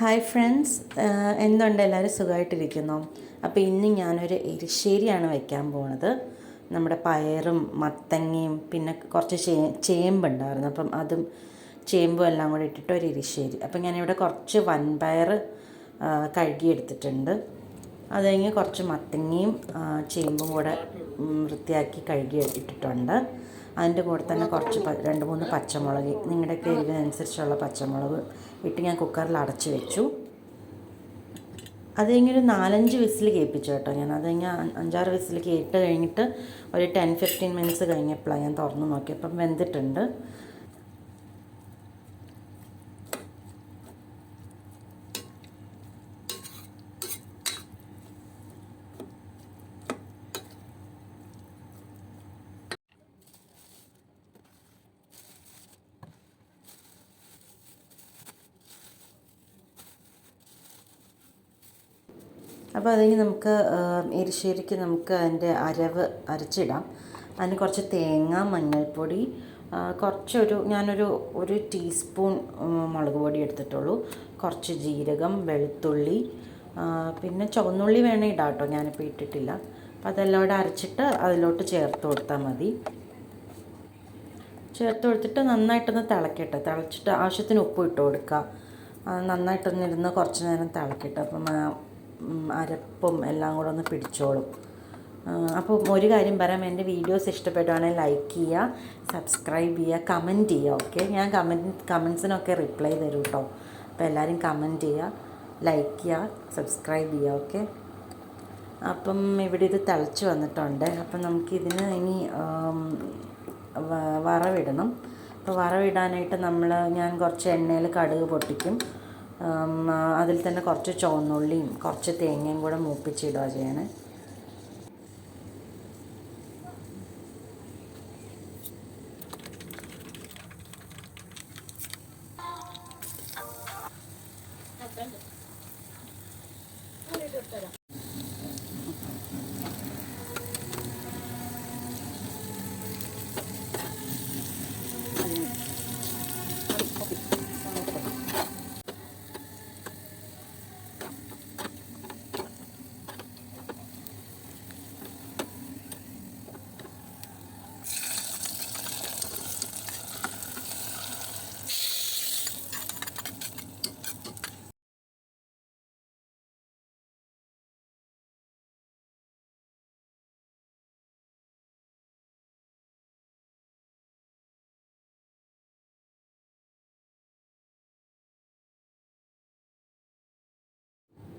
Hi friends എന്തുണ്ട്? എല്ലാവരും സുഖമായിട്ടിരിക്കുന്നു? അപ്പോൾ ഇന്ന് ഞാനൊരു എരിശ്ശേരിയാണ് വയ്ക്കാൻ പോണത്. നമ്മുടെ പയറും മത്തങ്ങയും പിന്നെ കുറച്ച് ചേ ചേമ്പുണ്ടായിരുന്നു. അപ്പം അതും ചേമ്പും എല്ലാം കൂടി ഇട്ടിട്ട് ഒരു എരിശ്ശേരി. അപ്പം ഞാനിവിടെ കുറച്ച് വൻപയർ കഴുകിയെടുത്തിട്ടുണ്ട്. അത് കഴിഞ്ഞ് കുറച്ച് മത്തങ്ങയും ചേമ്പും കൂടെ വൃത്തിയാക്കി കഴുകി ഇട്ടിട്ടുണ്ട് അതിന്റെ കൂടെ തന്നെ കുറച്ച് രണ്ട് മൂന്ന് പച്ചമുളക്. നിങ്ങളുടെയൊക്കെ എരിവിനനുസരിച്ചുള്ള പച്ചമുളക് ഇട്ട് ഞാൻ കുക്കറിൽ അടച്ച് വെച്ചു. അത് നാലഞ്ച് വിസിൽ കേൾപ്പിച്ചു കേട്ടോ ഞാൻ. അത് അഞ്ചാറ് വിസിൽ കേട്ട് കഴിഞ്ഞിട്ട് ഒരു ടെൻ ഫിഫ്റ്റീൻ മിനിറ്റ്സ് കഴിഞ്ഞപ്പോഴാണ് ഞാൻ തുറന്ന് നോക്കിയപ്പം വെന്തിട്ടുണ്ട്. അപ്പോൾ അതിന് നമുക്ക് എരിശ്ശേരിക്ക് നമുക്ക് അതിന്റെ അരവ് അരച്ചിടാം. അതിന് കുറച്ച് തേങ്ങ മഞ്ഞൾപ്പൊടി കുറച്ചൊരു ഞാനൊരു ഒരു ടീസ്പൂൺ മുളക് പൊടി എടുത്തിട്ടുള്ളൂ. കുറച്ച് ജീരകം വെളുത്തുള്ളി പിന്നെ ചുവന്നുള്ളി വേണേൽ ഇടാം കേട്ടോ ഞാനിപ്പോൾ ഇട്ടിട്ടില്ല. അപ്പോൾ അതെല്ലാം കൂടെ അരച്ചിട്ട് അതിലോട്ട് ചേർത്ത് കൊടുത്താൽ മതി. ചേർത്ത് കൊടുത്തിട്ട് നന്നായിട്ടൊന്ന് തിളക്കട്ടെ. തിളച്ചിട്ട് ആവശ്യത്തിന് ഉപ്പ് ഇട്ട് കൊടുക്കുക നന്നായിട്ടൊന്നിരുന്ന് കുറച്ച് നേരം തിളക്കട്ടെ. അപ്പം അരപ്പും എല്ലാം കൂടെ ഒന്ന് പിടിച്ചോളും. അപ്പോൾ ഒരു കാര്യം പറയാം എന്റെ വീഡിയോസ് ഇഷ്ടപ്പെടുവാണെങ്കിൽ ലൈക്ക് ചെയ്യുക സബ്സ്ക്രൈബ് ചെയ്യുക കമന്റ് ചെയ്യുക ഓക്കെ ഞാൻ കമന്റ് കമൻസിനൊക്കെ റിപ്ലൈ തരും കേട്ടോ അപ്പോൾ എല്ലാവരും കമന്റ് ചെയ്യുക ലൈക്ക് ചെയ്യുക സബ്സ്ക്രൈബ് ചെയ്യുക ഓക്കെ അപ്പം ഇവിടെ ഇത് തിളച്ച് വന്നിട്ടുണ്ട്. അപ്പം നമുക്കിതിന് ഇനി വറവിടണം. അപ്പോൾ വറവിടാനായിട്ട് നമ്മൾ ഞാൻ കുറച്ച് എണ്ണയിൽ കടുക് പൊട്ടിക്കും. അതിൽ തന്നെ കുറച്ച് ചുവന്നുള്ളിയും കുറച്ച് തേങ്ങയും കൂടെ മൂപ്പിച്ചിടുക ചെയ്യണേ.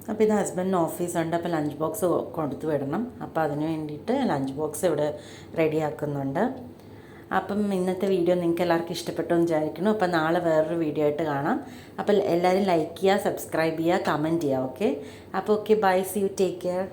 അപ്പോൾ ഇത് ഹസ്ബൻഡിന് ഓഫീസുണ്ട് അപ്പോൾ ലഞ്ച് ബോക്സ് കൊടുത്തു വിടണം. അപ്പോൾ അതിന് വേണ്ടിയിട്ട് ലഞ്ച് ബോക്സ് ഇവിടെ റെഡിയാക്കുന്നുണ്ട് അപ്പം ഇന്നത്തെ വീഡിയോ നിങ്ങൾക്ക് എല്ലാവർക്കും ഇഷ്ടപ്പെട്ടു എന്ന് വിചാരിക്കുന്നു. അപ്പോൾ നാളെ വേറൊരു വീഡിയോ ആയിട്ട് കാണാം. അപ്പോൾ എല്ലാവരും ലൈക്ക് ചെയ്യുക സബ്സ്ക്രൈബ് ചെയ്യുക കമന്റ് ചെയ്യുക ഓക്കെ അപ്പോൾ okay bye see you take care